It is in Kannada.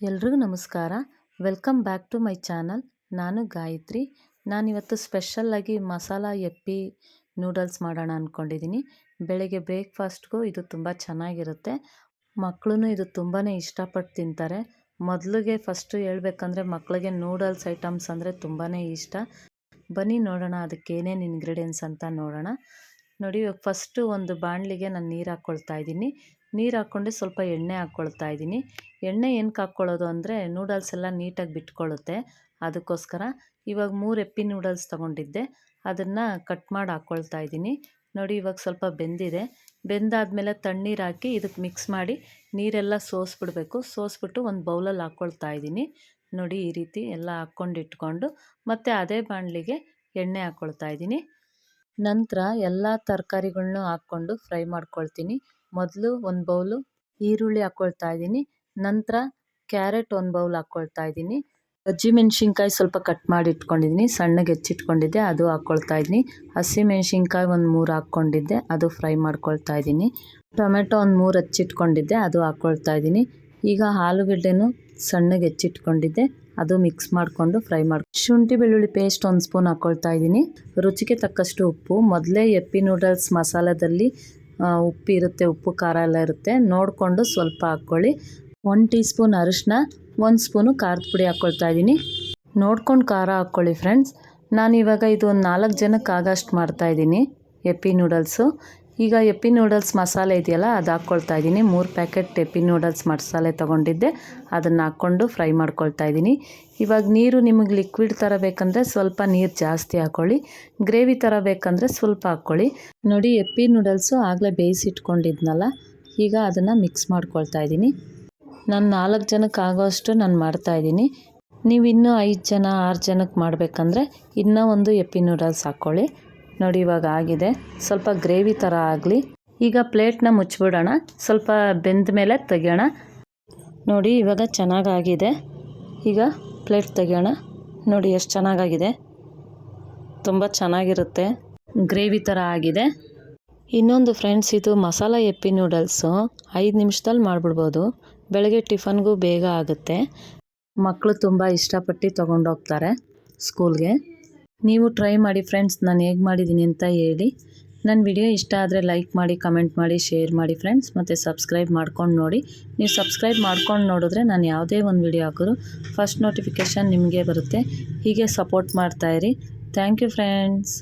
ಎಲ್ರಿಗೂ ನಮಸ್ಕಾರ. Welcome back to my channel. ನಾನು ಗಾಯತ್ರಿ. ನಾನಿವತ್ತು ಸ್ಪೆಷಲ್ಲಾಗಿ ಮಸಾಲ ಎಪ್ಪಿ ನೂಡಲ್ಸ್ ಮಾಡೋಣ ಅಂದ್ಕೊಂಡಿದ್ದೀನಿ ಬೆಳಗ್ಗೆ ಬ್ರೇಕ್ಫಾಸ್ಟ್ಗೂ ಇದು ತುಂಬ ಚೆನ್ನಾಗಿರುತ್ತೆ. ಮಕ್ಕಳು ಇದು ತುಂಬಾ ಇಷ್ಟಪಟ್ಟು ತಿಂತಾರೆ. ಮೊದಲಿಗೆ ಫಸ್ಟು ಹೇಳ್ಬೇಕಂದ್ರೆ ಮಕ್ಕಳಿಗೆ ನೂಡಲ್ಸ್ ಐಟಮ್ಸ್ ಅಂದರೆ ತುಂಬಾ ಇಷ್ಟ. ಬನ್ನಿ ನೋಡೋಣ ಅದಕ್ಕೆ ಏನೇನು ಇಂಗ್ರೀಡಿಯೆಂಟ್ಸ್ ಅಂತ ನೋಡೋಣ. ನೋಡಿ, ಫಸ್ಟು ಒಂದು ಬಾಣಲಿಗೆ ನಾನು ನೀರು ಹಾಕ್ಕೊಳ್ತಾ ಇದ್ದೀನಿ. ನೀರು ಹಾಕ್ಕೊಂಡು ಸ್ವಲ್ಪ ಎಣ್ಣೆ ಹಾಕ್ಕೊಳ್ತಾ ಇದ್ದೀನಿ. ಎಣ್ಣೆ ಏನಕ್ಕೆ ಹಾಕ್ಕೊಳ್ಳೋದು ಅಂದರೆ ನೂಡಲ್ಸ್ ಎಲ್ಲ ನೀಟಾಗಿ ಬಿಟ್ಕೊಳ್ಳುತ್ತೆ ಅದಕ್ಕೋಸ್ಕರ ಇವಾಗ ಮೂರು ಎಪ್ಪಿ ನೂಡಲ್ಸ್ ತೊಗೊಂಡಿದ್ದೆ. ಅದನ್ನು ಕಟ್ ಮಾಡಿ ಹಾಕ್ಕೊಳ್ತಾ ಇದ್ದೀನಿ. ನೋಡಿ ಇವಾಗ ಸ್ವಲ್ಪ ಬೆಂದಿದೆ. ಬೆಂದಾದಮೇಲೆ ತಣ್ಣೀರು ಹಾಕಿ ಇದಕ್ಕೆ ಮಿಕ್ಸ್ ಮಾಡಿ ನೀರೆಲ್ಲ ಸೋಸ್ಬಿಡ್ಬೇಕು. ಸೋಸ್ಬಿಟ್ಟು ಒಂದು ಬೌಲಲ್ಲಿ ಹಾಕ್ಕೊಳ್ತಾ ಇದ್ದೀನಿ. ನೋಡಿ ಈ ರೀತಿ ಎಲ್ಲ ಹಾಕ್ಕೊಂಡು ಇಟ್ಕೊಂಡು ಮತ್ತು ಅದೇ ಬಾಣಲಿಗೆ ಎಣ್ಣೆ ಹಾಕ್ಕೊಳ್ತಾ ಇದ್ದೀನಿ. ನಂತರ ಎಲ್ಲ ತರಕಾರಿಗಳ್ನೂ ಹಾಕ್ಕೊಂಡು ಫ್ರೈ ಮಾಡ್ಕೊಳ್ತೀನಿ. ಮೊದಲು ಒಂದು ಬೌಲು ಈರುಳ್ಳಿ ಹಾಕ್ಕೊಳ್ತಾ ಇದ್ದೀನಿ. ನಂತರ ಕ್ಯಾರೆಟ್ ಒಂದು ಬೌಲ್ ಹಾಕ್ಕೊಳ್ತಾ ಇದ್ದೀನಿ. ಮೆಣಸಿನ್ಕಾಯಿ ಸ್ವಲ್ಪ ಕಟ್ ಮಾಡಿ ಇಟ್ಕೊಂಡಿದ್ದೀನಿ. ಸಣ್ಣಗೆ ಹೆಚ್ಚಿಟ್ಕೊಂಡಿದ್ದೆ, ಅದು ಹಾಕ್ಕೊಳ್ತಾ ಇದ್ದೀನಿ. ಹಸಿಮೆಣ್ಸಿನ್ಕಾಯಿ ಒಂದು ಮೂರು ಹಾಕ್ಕೊಂಡಿದ್ದೆ, ಅದು ಫ್ರೈ ಮಾಡ್ಕೊಳ್ತಾ ಇದ್ದೀನಿ. ಟೊಮೆಟೊ ಒಂದು ಮೂರು ಹಚ್ಚಿಟ್ಕೊಂಡಿದ್ದೆ, ಅದು ಹಾಕ್ಕೊಳ್ತಾ ಇದ್ದೀನಿ. ಈಗ ಆಲೂಗಡ್ಡೆನೂ ಸಣ್ಣಗೆ ಹೆಚ್ಚಿಟ್ಕೊಂಡಿದ್ದೆ, ಅದು ಮಿಕ್ಸ್ ಮಾಡಿಕೊಂಡು ಫ್ರೈ ಮಾಡಿ ಶುಂಠಿ ಬೆಳ್ಳುಳ್ಳಿ ಪೇಸ್ಟ್ ಒಂದು ಸ್ಪೂನ್ ಹಾಕ್ಕೊಳ್ತಾ ಇದ್ದೀನಿ. ರುಚಿಗೆ ತಕ್ಕಷ್ಟು ಉಪ್ಪು, ಮೊದಲೇ ಎಪ್ಪಿ ನೂಡಲ್ಸ್ ಮಸಾಲದಲ್ಲಿ ಉಪ್ಪು ಇರುತ್ತೆ, ಉಪ್ಪು ಖಾರ ಎಲ್ಲ ಇರುತ್ತೆ. ನೋಡಿಕೊಂಡು ಸ್ವಲ್ಪ ಹಾಕ್ಕೊಳ್ಳಿ. ಒಂದು ಟೀ ಸ್ಪೂನ್ ಅರಿಶಿನ ಒಂದು ಸ್ಪೂನು ಖಾರದ ಪುಡಿ ಹಾಕ್ಕೊಳ್ತಾ ಇದ್ದೀನಿ. ನೋಡ್ಕೊಂಡು ಖಾರ ಹಾಕ್ಕೊಳ್ಳಿ ಫ್ರೆಂಡ್ಸ್ ನಾನು ಇವಾಗ ಇದು ಒಂದು ನಾಲ್ಕು ಜನಕ್ಕೆ ಆಗೋಷ್ಟು ಮಾಡ್ತಾಯಿದ್ದೀನಿ ಎಪ್ಪಿ ನೂಡಲ್ಸು ಈಗ ಎಪ್ಪಿ ನೂಡಲ್ಸ್ ಮಸಾಲೆ ಇದೆಯಲ್ಲ, ಅದು ಹಾಕ್ಕೊಳ್ತಾ ಇದ್ದೀನಿ ಮೂರು ಪ್ಯಾಕೆಟ್ ಎಪ್ಪಿ ನೂಡಲ್ಸ್ ಮಸಾಲೆ ತೊಗೊಂಡಿದ್ದೆ. ಅದನ್ನು ಹಾಕ್ಕೊಂಡು ಫ್ರೈ ಮಾಡ್ಕೊಳ್ತಾ ಇದ್ದೀನಿ ಇವಾಗ ನೀರು ನಿಮಗೆ ಲಿಕ್ವಿಡ್ ಥರ ಬೇಕಂದರೆ ಸ್ವಲ್ಪ ನೀರು ಜಾಸ್ತಿ ಹಾಕ್ಕೊಳ್ಳಿ ಗ್ರೇವಿ ಥರ ಬೇಕಂದರೆ ಸ್ವಲ್ಪ ಹಾಕ್ಕೊಳ್ಳಿ ನೋಡಿ ಎಪ್ಪಿ ನೂಡಲ್ಸು ಆಗಲೇ ಬೇಯಿಸಿಟ್ಕೊಂಡಿದ್ನಲ್ಲ, ಈಗ ಅದನ್ನು ಮಿಕ್ಸ್ ಮಾಡ್ಕೊಳ್ತಾ ಇದ್ದೀನಿ ನಾನು ನಾಲ್ಕು ಜನಕ್ಕೆ ಆಗೋಷ್ಟು ನಾನು ಮಾಡ್ತಾಯಿದ್ದೀನಿ ನೀವು ಇನ್ನೂ ಐದು ಜನ, ಆರು ಜನಕ್ಕೆ ಮಾಡಬೇಕಂದ್ರೆ ಇನ್ನೂ ಒಂದು ಎಪ್ಪಿ ನೂಡಲ್ಸ್ ಹಾಕ್ಕೊಳ್ಳಿ ನೋಡಿ ಇವಾಗ ಆಗಿದೆ. ಸ್ವಲ್ಪ ಗ್ರೇವಿ ಥರ ಆಗಲಿ. ಈಗ ಪ್ಲೇಟ್ನ ಮುಚ್ಚಿಬಿಡೋಣ ಸ್ವಲ್ಪ ಬೆಂದ ಮೇಲೆ ತೆಗೆಯೋಣ. ನೋಡಿ ಇವಾಗ ಚೆನ್ನಾಗಾಗಿದೆ ಈಗ ಪ್ಲೇಟ್ ತೆಗೆಯೋಣ. ನೋಡಿ ಎಷ್ಟು ಚೆನ್ನಾಗಾಗಿದೆ ತುಂಬ ಚೆನ್ನಾಗಿರುತ್ತೆ. ಗ್ರೇವಿ ಥರ ಆಗಿದೆ. ಇನ್ನೊಂದು ಫ್ರೆಂಡ್ಸ್, ಇದು ಮಸಾಲ ಎಪ್ಪಿ ನೂಡಲ್ಸು. ಐದು ನಿಮಿಷದಲ್ಲಿ ಮಾಡಿಬಿಡ್ಬೋದು. ಬೆಳಗ್ಗೆ ಟಿಫನ್ಗೂ ಬೇಗ ಆಗುತ್ತೆ. ಮಕ್ಕಳು ತುಂಬ ಇಷ್ಟಪಟ್ಟು ತೊಗೊಂಡೋಗ್ತಾರೆ ಸ್ಕೂಲ್ಗೆ. ನೀವು ಟ್ರೈ ಮಾಡಿ ಫ್ರೆಂಡ್ಸ್ ನಾನು ಹೇಗೆ ಮಾಡಿದ್ದೀನಿ ಅಂತ ಹೇಳಿ. ನನ್ನ ವಿಡಿಯೋ ಇಷ್ಟ ಆದರೆ ಲೈಕ್ ಮಾಡಿ ಕಮೆಂಟ್ ಮಾಡಿ ಶೇರ್ ಮಾಡಿ ಫ್ರೆಂಡ್ಸ್ ಮತ್ತು ಸಬ್ಸ್ಕ್ರೈಬ್ ಮಾಡ್ಕೊಂಡು ನೋಡಿ. ನೀವು ಸಬ್ಸ್ಕ್ರೈಬ್ ಮಾಡ್ಕೊಂಡು ನೋಡಿದ್ರೆ ನಾನು ಯಾವುದೇ ಒಂದು ವಿಡಿಯೋ ಹಾಕಿದ್ರು ಫಸ್ಟ್ ನೋಟಿಫಿಕೇಷನ್ ನಿಮಗೆ ಬರುತ್ತೆ. ಹೀಗೆ ಸಪೋರ್ಟ್ ಮಾಡ್ತಾಯಿರಿ ಥ್ಯಾಂಕ್ ಯು ಫ್ರೆಂಡ್ಸ್